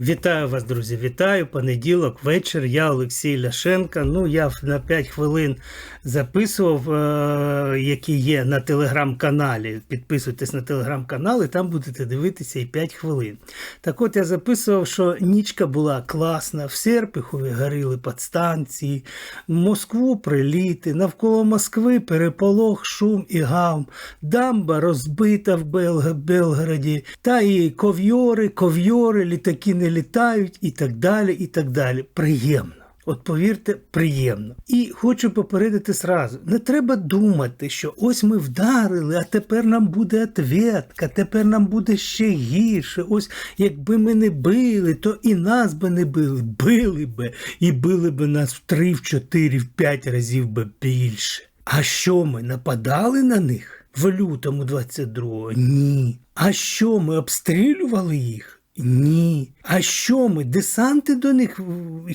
Вітаю вас, друзі! Вітаю! Понеділок, вечір. Я Олексій Ляшенко. Ну, я на 5 хвилин записував, е- які є на телеграм-каналі. Підписуйтесь на телеграм-канал, і там будете дивитися і 5 хвилин. Так от я записував, що нічка була класна, в Серпихові горіли підстанції, в Москву приліти, навколо Москви переполох, шум і гам, дамба розбита в Белг- Белгороді, та і ковйори, ковйори, літаки не літають і так далі, і так далі. Приємно. От повірте, приємно. І хочу попередити сразу: не треба думати, що ось ми вдарили, а тепер нам буде ответка, тепер нам буде ще гірше. Ось якби ми не били, то і нас би не били. Били би, і били би нас в три, в чотири, в п'ять разів би більше. А що ми нападали на них в лютому 22-го? Ні. А що ми обстрілювали їх? Ні. А що ми десанти до них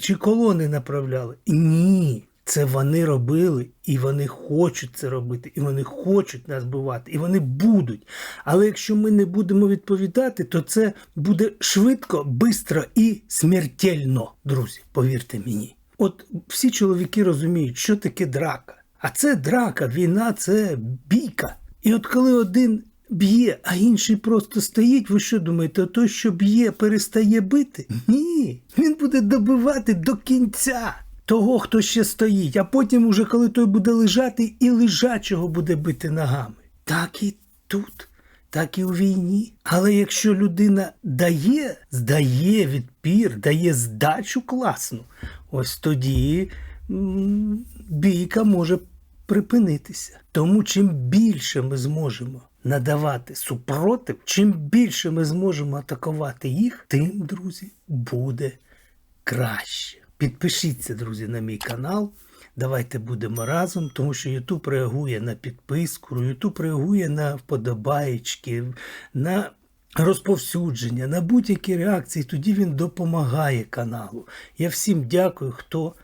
чи колони направляли? Ні. Це вони робили, і вони хочуть це робити, і вони хочуть нас бивати, і вони будуть. Але якщо ми не будемо відповідати, то це буде швидко, бистро і смертельно, друзі. Повірте мені. От всі чоловіки розуміють, що таке драка. А це драка, війна це бійка. І от коли один б'є, а інший просто стоїть, ви що думаєте, той, що б'є, перестає бити? Ні. Він буде добивати до кінця того, хто ще стоїть, а потім, уже коли той буде лежати, і лежачого буде бити ногами. Так і тут. Так і у війні. Але якщо людина дає, здає відпір, дає здачу класну, ось тоді бійка може припинитися. Тому чим більше ми зможемо надавати супротив, чим більше ми зможемо атакувати їх, тим, друзі, буде краще. Підпишіться, друзі, на мій канал. Давайте будемо разом, тому що YouTube реагує на підписку, YouTube реагує на вподобаєчки, на розповсюдження, на будь-які реакції. Тоді він допомагає каналу. Я всім дякую, хто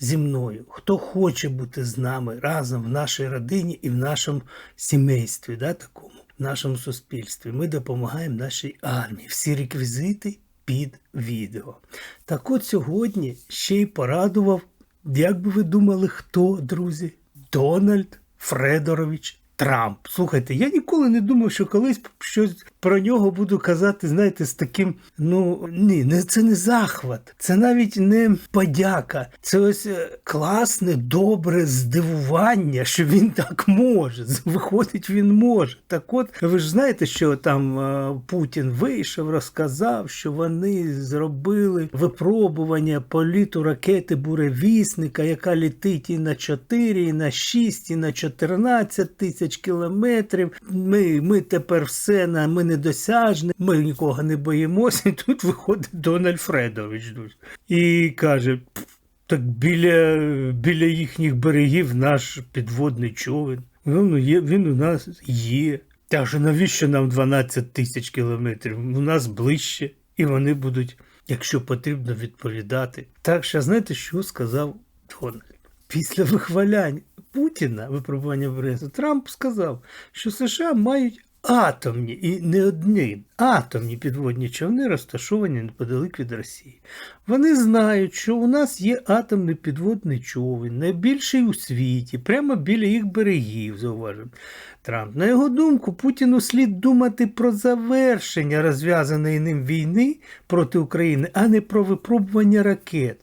зі мною, хто хоче бути з нами разом в нашій родині і в нашому сімействі, да, такому, в нашому суспільстві. Ми допомагаємо нашій армії. Всі реквізити під відео. Так от сьогодні ще й порадував, як би ви думали, хто, друзі? Дональд Фредорович Трамп. Слухайте, я ніколи не думав, що колись щось про нього буду казати, знаєте, з таким, ну ні, не це не захват, це навіть не подяка. Це ось е, класне, добре здивування, що він так може. Виходить, він може. Так от, ви ж знаєте, що там е, Путін вийшов, розказав, що вони зробили випробування політу ракети буревісника, яка летить і на 4, і на 6, і на 14 тисяч кілометрів. Ми, ми тепер все на ми недосяжні, ми нікого не боїмося. І тут виходить Дональд Фредович і каже: так біля, біля їхніх берегів наш підводний човен. Є, він у нас є. Та ж навіщо нам 12 тисяч кілометрів? У нас ближче, і вони будуть, якщо потрібно, відповідати. Так що, знаєте, що сказав Дональд? Після вихвалянь Путіна випробування Бресту Трамп сказав, що США мають атомні і не одні атомні підводні човни, розташовані неподалік від Росії. Вони знають, що у нас є атомний підводний човен, найбільший у світі, прямо біля їх берегів, зауважив Трамп. На його думку, Путіну слід думати про завершення розв'язаної ним війни проти України, а не про випробування ракет.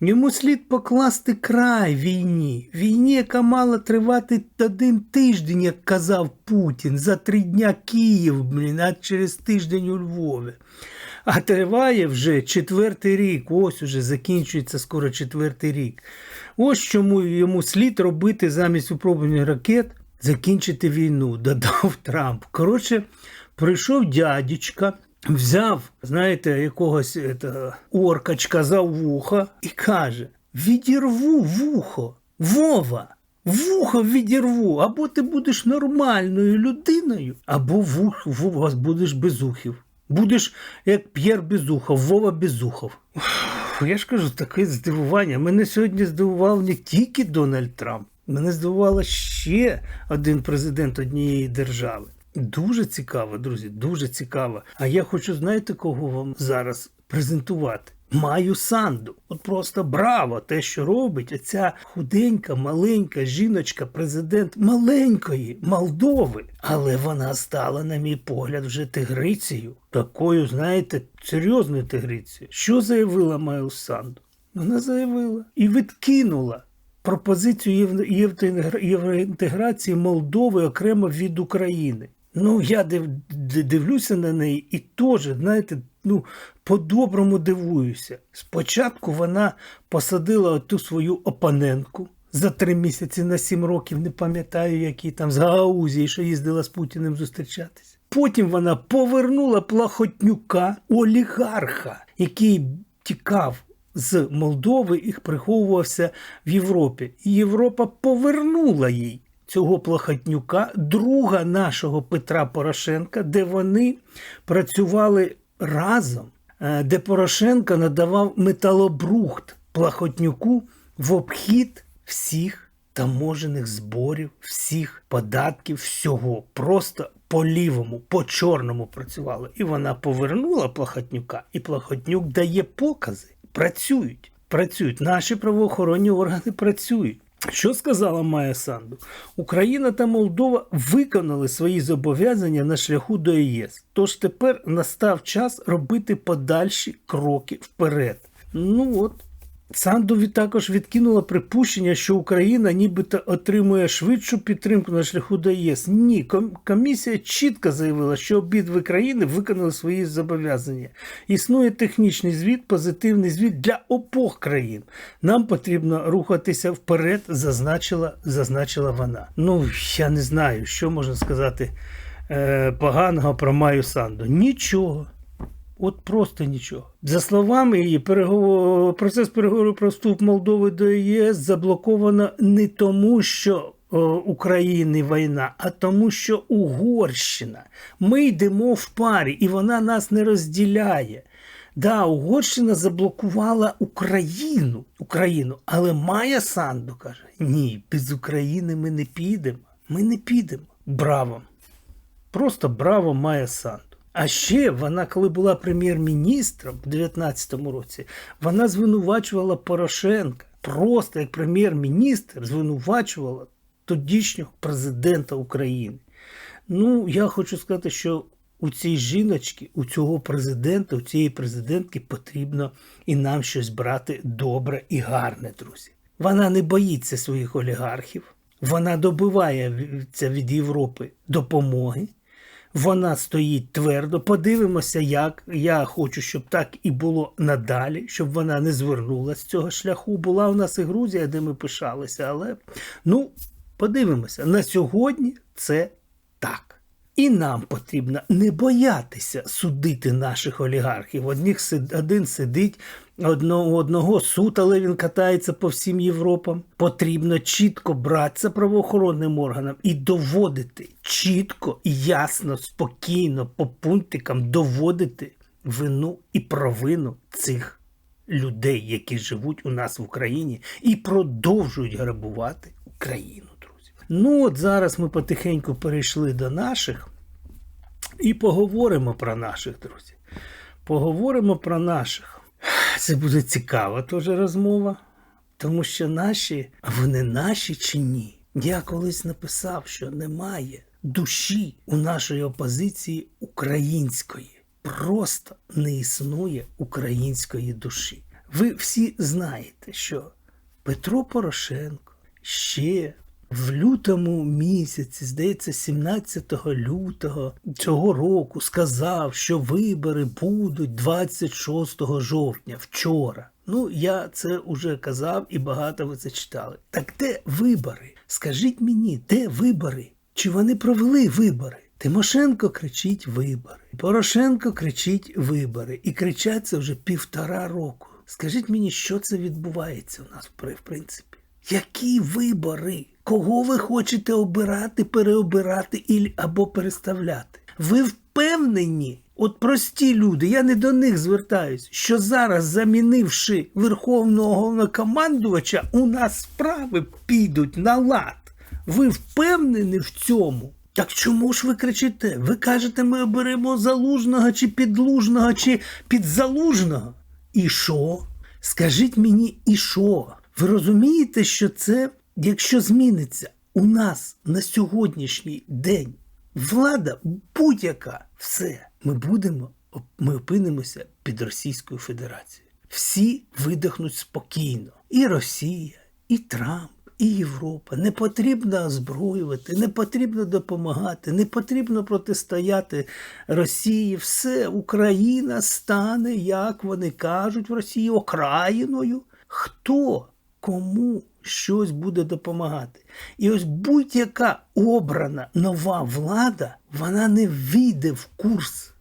Йому слід покласти край війні, війні, яка мала тривати один тиждень, як казав Путін, за три дня Київ, блін, а через тиждень у Львові. А триває вже четвертий рік, ось уже закінчується скоро четвертий рік. Ось чому йому слід робити замість випробування ракет закінчити війну, додав Трамп. Коротше, прийшов дядечка, взяв, знаєте, якогось ето, оркачка за вухо і каже: відірву вухо, Вова. Вухо відірву, або ти будеш нормальною людиною, або вух, вух, будеш безухів. Будеш як П'єр Безухов, Вова Безухов. Я ж кажу, таке здивування. Мене сьогодні здивував не тільки Дональд Трамп, мене здивувало ще один президент однієї держави. Дуже цікаво, друзі, дуже цікаво. А я хочу, знаєте, кого вам зараз презентувати. Маю Санду. От просто браво! Те, що робить оця худенька, маленька жіночка, президент маленької Молдови. Але вона стала, на мій погляд, вже тигрицею. Такою, знаєте, серйозною тигрицею. Що заявила Маю Санду? Вона заявила і відкинула пропозицію євроінтеграції Молдови окремо від України. Ну, я див, дивлюся на неї і теж, знаєте, ну, по-доброму дивуюся. Спочатку вона посадила ту свою опонентку за три місяці на сім років, не пам'ятаю, які там з Гагаузії, що їздила з Путіним зустрічатися. Потім вона повернула Плахотнюка, олігарха, який тікав з Молдови і приховувався в Європі. І Європа повернула їй цього Плахотнюка, друга нашого Петра Порошенка, де вони працювали разом, е, де Порошенко надавав металобрухт Плахотнюку в обхід всіх таможених зборів, всіх податків, всього. Просто по лівому, по чорному працювали. І вона повернула Плахотнюка, і Плахотнюк дає покази. Працюють. Працюють. Наші правоохоронні органи працюють. Що сказала Майя Санду? Україна та Молдова виконали свої зобов'язання на шляху до ЄС. Тож тепер настав час робити подальші кроки вперед. Ну от. Санду також відкинула припущення, що Україна нібито отримує швидшу підтримку на шляху до ЄС. Ні, ком- комісія чітко заявила, що обидві країни виконали свої зобов'язання. Існує технічний звіт, позитивний звіт для обох країн. Нам потрібно рухатися вперед, зазначила, зазначила вона. Ну, я не знаю, що можна сказати е, поганого про Маю Санду. Нічого. От просто нічого. За словами її, переговор... процес переговорів про вступ Молдови до ЄС заблоковано не тому, що о, України війна, а тому, що Угорщина. Ми йдемо в парі, і вона нас не розділяє. Да, Угорщина заблокувала Україну, Україну, але Майя Санду каже: ні, без України ми не підемо. Ми не підемо. Браво! Просто браво Майя Санду. А ще вона, коли була прем'єр-міністром в 19-му році, вона звинувачувала Порошенка. Просто як прем'єр-міністр звинувачувала тодішнього президента України. Ну, я хочу сказати, що у цій жіночки, у цього президента, у цієї президентки потрібно і нам щось брати добре і гарне, друзі. Вона не боїться своїх олігархів, вона добивається від Європи допомоги. Вона стоїть твердо. Подивимося, як. Я хочу, щоб так і було надалі, щоб вона не звернулася з цього шляху. Була у нас і Грузія, де ми пишалися, але ну, подивимося. На сьогодні це так. І нам потрібно не боятися судити наших олігархів. Одних сид- один сидить, одного, одного суд, але він катається по всім Європам. Потрібно чітко братися правоохоронним органам і доводити чітко, ясно, спокійно, по пунктикам доводити вину і провину цих людей, які живуть у нас в Україні і продовжують грабувати Україну, друзі. Ну от зараз ми потихеньку перейшли до наших і поговоримо про наших, друзі. Поговоримо про наших. Це буде цікава теж розмова, тому що наші, а вони наші чи ні? Я колись написав, що немає душі у нашої опозиції української. Просто не існує української душі. Ви всі знаєте, що Петро Порошенко ще в лютому місяці, здається, 17 лютого цього року сказав, що вибори будуть 26 жовтня, вчора. Ну, я це вже казав і багато ви це читали. Так де вибори? Скажіть мені, де вибори? Чи вони провели вибори? Тимошенко кричить вибори. Порошенко кричить вибори. І кричать це вже півтора року. Скажіть мені, що це відбувається у нас в принципі? Які вибори? Кого ви хочете обирати, переобирати і- або переставляти? Ви впевнені? От прості люди, я не до них звертаюсь, що зараз, замінивши верховного головнокомандувача, у нас справи підуть на лад. Ви впевнені в цьому? Так чому ж ви кричите? Ви кажете, ми оберемо залужного чи підлужного, чи підзалужного? І що? Скажіть мені, і що? Ви розумієте, що це, якщо зміниться у нас на сьогоднішній день влада будь-яка, все, ми будемо, ми опинимося під Російською Федерацією. Всі видихнуть спокійно. І Росія, і Трамп, і Європа. Не потрібно озброювати, не потрібно допомагати, не потрібно протистояти Росії. Все, Україна стане, як вони кажуть в Росії, окраїною. Хто кому щось буде допомагати? І ось будь-яка обрана нова влада, вона не війде в курс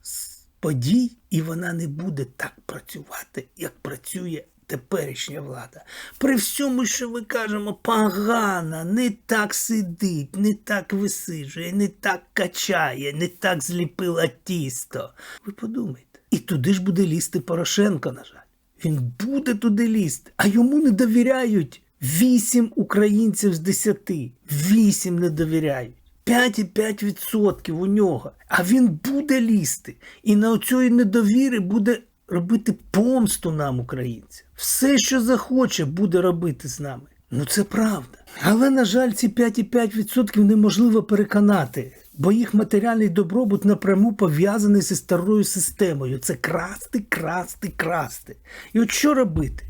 подій, і вона не буде так працювати, як працює теперішня влада. При всьому, що ми кажемо, погана, не так сидить, не так висиджує, не так качає, не так зліпила тісто. Ви подумайте. І туди ж буде лізти Порошенко, на жаль. Він буде туди лізти, а йому не довіряють. Вісім українців з десяти. Вісім не довіряють. 5,5% у нього. А він буде лізти. І на оцьої недовіри буде робити помсту нам, українцям. Все, що захоче, буде робити з нами. Ну це правда. Але, на жаль, ці 5,5% неможливо переконати, бо їх матеріальний добробут напряму пов'язаний зі старою системою. Це красти, красти, красти. І от що робити?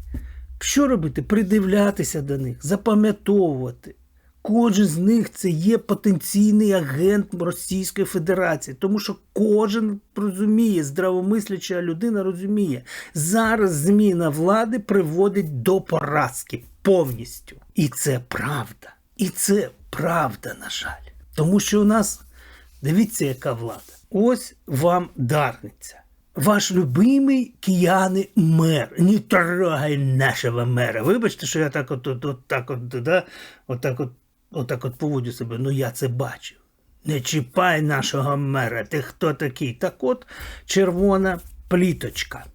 Що робити? Придивлятися до них, запам'ятовувати. Кожен з них це є потенційний агент Російської Федерації, тому що кожен розуміє, здравомисляча людина розуміє, зараз зміна влади приводить до поразки повністю. І це правда. І це правда, на жаль. Тому що у нас, дивіться, яка влада. Ось вам дарниця. Ваш любимий кияни мер. Не трогай нашого мера. Вибачте, що я так от, от, от так от, да, от так от отак от поводжу себе, ну я це бачив. Не чіпай нашого мера, ти хто такий? Так от червона пліточка.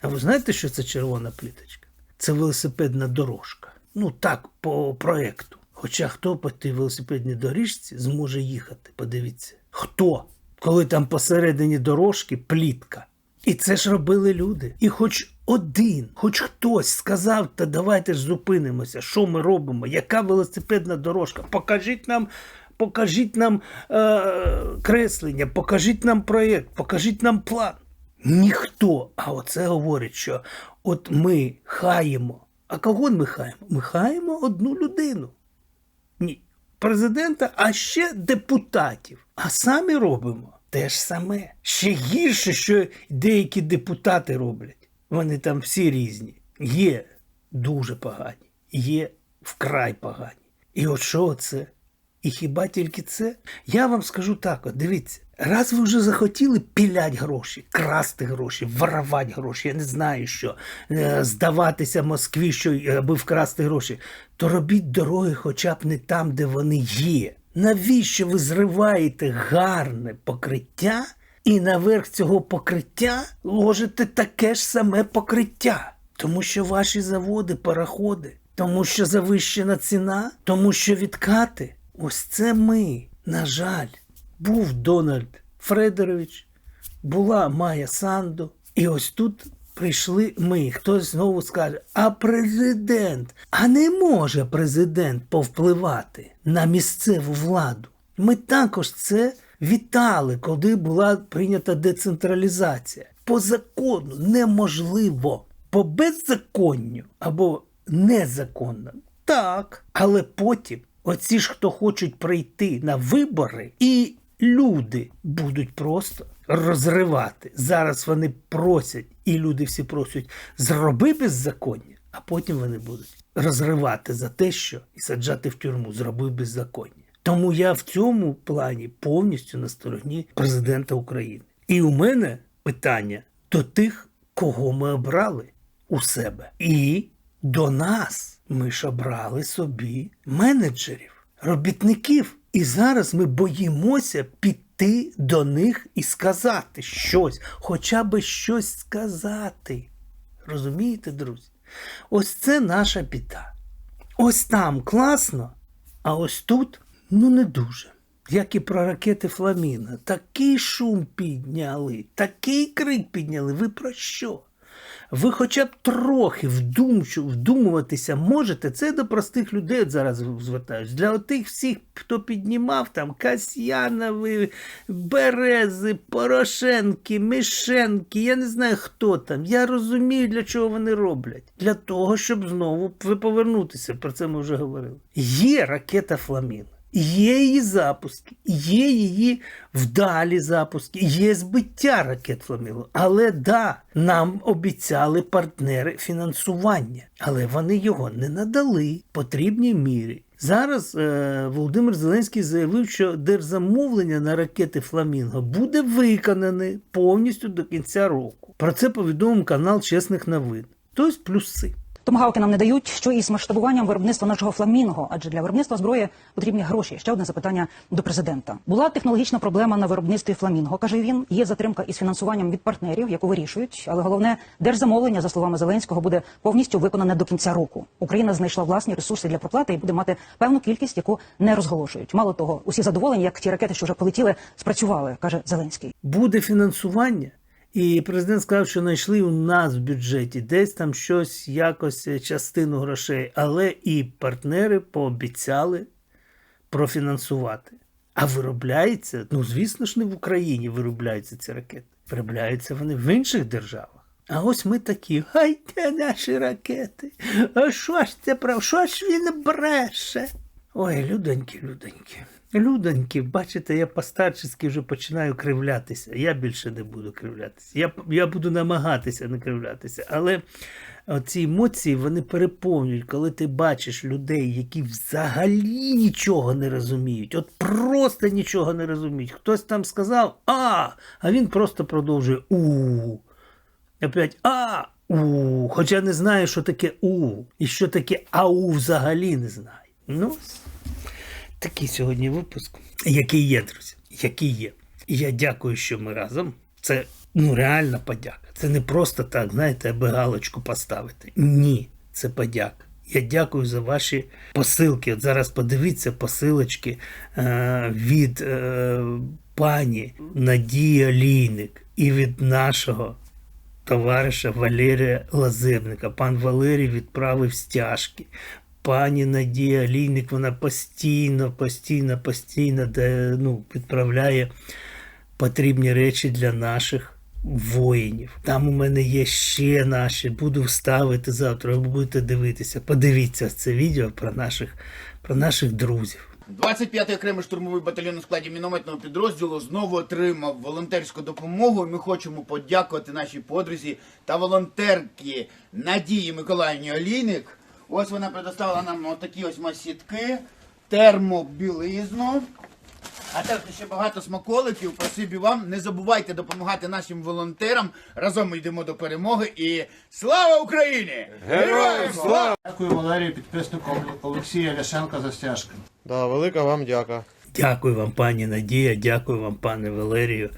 А ви знаєте, що це червона пліточка? Це велосипедна дорожка. Ну так, по проекту. Хоча хто по тій велосипедній доріжці зможе їхати, подивіться. Хто? Коли там посередині дорожки плітка. І це ж робили люди. І хоч один, хоч хтось сказав, та давайте ж зупинимося, що ми робимо, яка велосипедна дорожка. Покажіть нам, покажіть нам е- креслення, покажіть нам проєкт, покажіть нам план. Ніхто. А оце говорить, що от ми хаємо. А кого ми хаємо? Ми хаємо одну людину. Ні. Президента, а ще депутатів. А самі робимо те ж саме. Ще гірше, що деякі депутати роблять. Вони там всі різні. Є дуже погані, є вкрай погані. І от що це? І хіба тільки це? Я вам скажу так: от дивіться, раз ви вже захотіли пілять гроші, красти гроші, воровати гроші, я не знаю що, е, здаватися Москві, що аби вкрасти гроші, то робіть дороги хоча б не там, де вони є. Навіщо ви зриваєте гарне покриття і наверх цього покриття ложите таке ж саме покриття? Тому що ваші заводи, пароходи, тому що завищена ціна, тому що відкати. Ось це ми. На жаль, був Дональд Фредерович, була Майя Санду, і ось тут прийшли ми. Хтось знову скаже, а президент, а не може президент повпливати на місцеву владу. Ми також це вітали, коли була прийнята децентралізація. По закону неможливо, по беззаконню або незаконно. Так, але потім оці ж, хто хочуть прийти на вибори, і люди будуть просто розривати. Зараз вони просять, і люди всі просять, зроби беззаконня, а потім вони будуть розривати за те, що і саджати в тюрму, зроби беззаконня. Тому я в цьому плані повністю на стороні президента України. І у мене питання до тих, кого ми обрали у себе, і до нас. Ми ж обрали собі менеджерів, робітників. І зараз ми боїмося піти до них і сказати щось, хоча би щось сказати. Розумієте, друзі? Ось це наша біда. Ось там класно, а ось тут ну не дуже. як і про ракети Фламіна. Такий шум підняли, такий крик підняли. Ви про що? Ви хоча б трохи вдумчу, вдумуватися можете. Це до простих людей зараз звертаюсь. Для отих всіх, хто піднімав там Касьянови, Берези, Порошенки, Мишенки, я не знаю хто там. Я розумію, для чого вони роблять. Для того, щоб знову повернутися. Про це ми вже говорили. Є ракета Фламін. Є її запуски, є її вдалі запуски, є збиття ракет Фламінго. Але да, нам обіцяли партнери фінансування, але вони його не надали потрібній мірі. Зараз е, Володимир Зеленський заявив, що держзамовлення на ракети Фламінго буде виконане повністю до кінця року. Про це повідомив канал Чесних новин. Тобто плюси. Томагавки нам не дають, що із масштабуванням виробництва нашого фламінго, адже для виробництва зброї потрібні гроші. Ще одне запитання до президента. Була технологічна проблема на виробництві фламінго, каже він. Є затримка із фінансуванням від партнерів, яку вирішують. Але головне, держзамовлення, за словами Зеленського, буде повністю виконане до кінця року. Україна знайшла власні ресурси для проплати і буде мати певну кількість, яку не розголошують. Мало того, усі задоволені, як ті ракети, що вже полетіли, спрацювали, каже Зеленський. буде фінансування. І президент сказав, що знайшли у нас в бюджеті десь там щось, якось е, частину грошей, але і партнери пообіцяли профінансувати. А виробляється, ну звісно ж, не в Україні виробляються ці ракети. Виробляються вони в інших державах. А ось ми такі, гай де наші ракети. А що ж це прав? Що ж він бреше? Ой, людоньки, людоньки. Людоньки, бачите, я постарчески вже починаю кривлятися. Я більше не буду кривлятися. Я, я буду намагатися не кривлятися. Але ці емоції вони переповнюють, коли ти бачиш людей, які взагалі нічого не розуміють. От просто нічого не розуміють. Хтось там сказав А, а він просто продовжує У. Опять А. У. Хоча не знає, що таке У. І що таке АУ взагалі не знає. Ну, такий сьогодні випуск, який є, друзі, який є. І я дякую, що ми разом. Це ну реальна подяка. Це не просто так, знаєте, аби галочку поставити. Ні, це подяка. Я дякую за ваші посилки. От зараз подивіться посилочки е, від е, пані Надії Лійник і від нашого товариша Валерія Лазебника. Пан Валерій відправив стяжки. Пані Надія Лійник, вона постійно, постійно, постійно де, ну, відправляє потрібні речі для наших воїнів. Там у мене є ще наші. Буду вставити завтра. Ви будете дивитися. Подивіться це відео про наших, про наших друзів. 25-й окремий штурмовий батальйон у складі мінометного підрозділу знову отримав волонтерську допомогу. Ми хочемо подякувати нашій подрузі та волонтерці Надії Миколаївні Олійник. Ось вона предоставила нам отакі ось масітки, термобілизну. А також ще багато смаколиків. Спасибі вам. Не забувайте допомагати нашим волонтерам. Разом ми йдемо до перемоги. І слава Україні! Героям слава! Дякую Валерію підписнику Олексія Ляшенка за стяжки. Да, велика вам дяка. Дякую вам, пані Надія, дякую вам, пане Валерію.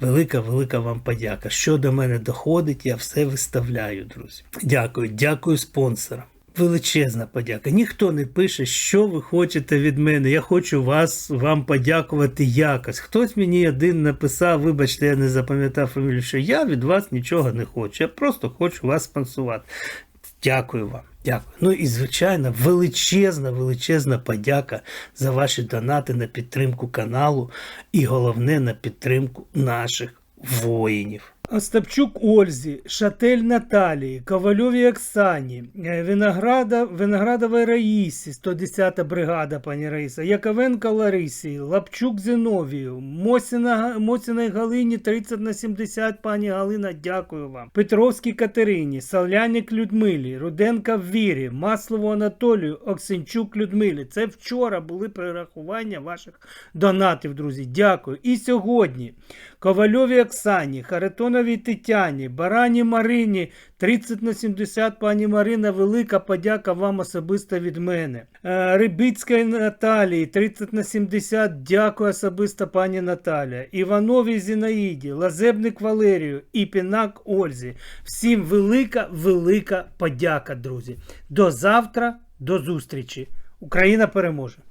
Велика, велика вам подяка. Що до мене доходить, я все виставляю, друзі. Дякую, дякую спонсорам. Величезна подяка. Ніхто не пише, що ви хочете від мене. Я хочу вас вам подякувати якось. Хтось мені один написав, вибачте, я не запам'ятав фамілію, що я від вас нічого не хочу. Я просто хочу вас спонсувати. Дякую вам. Дякую. Ну і звичайно, величезна, величезна подяка за ваші донати на підтримку каналу і головне на підтримку наших воїнів. Остапчук Ользі, Шатель Наталії, Ковальовій Оксані, е, Винограда, Виноградовій Раїсі, 110-та бригада, пані Раїса, Яковенко Ларисі, Лапчук Зиновію, Мосіна, Мосіної Галині 30 на 70, пані Галина, дякую вам. Петровській Катерині, Салянік Людмилі, Руденка Вірі, Маслову Анатолію, Оксенчук Людмилі. Це вчора були перерахування ваших донатів, друзі. Дякую. І сьогодні Ковальовій Оксані, Харитоновій Тетяні, Барані Марині, 30 на 70, пані Марина, велика подяка вам особисто від мене. Е, Рибицької Наталії, 30 на 70, дякую особисто пані Наталя. Івановій Зінаїді, Лазебник Валерію і Пінак Ользі. Всім велика, велика подяка, друзі. До завтра, до зустрічі. Україна переможе!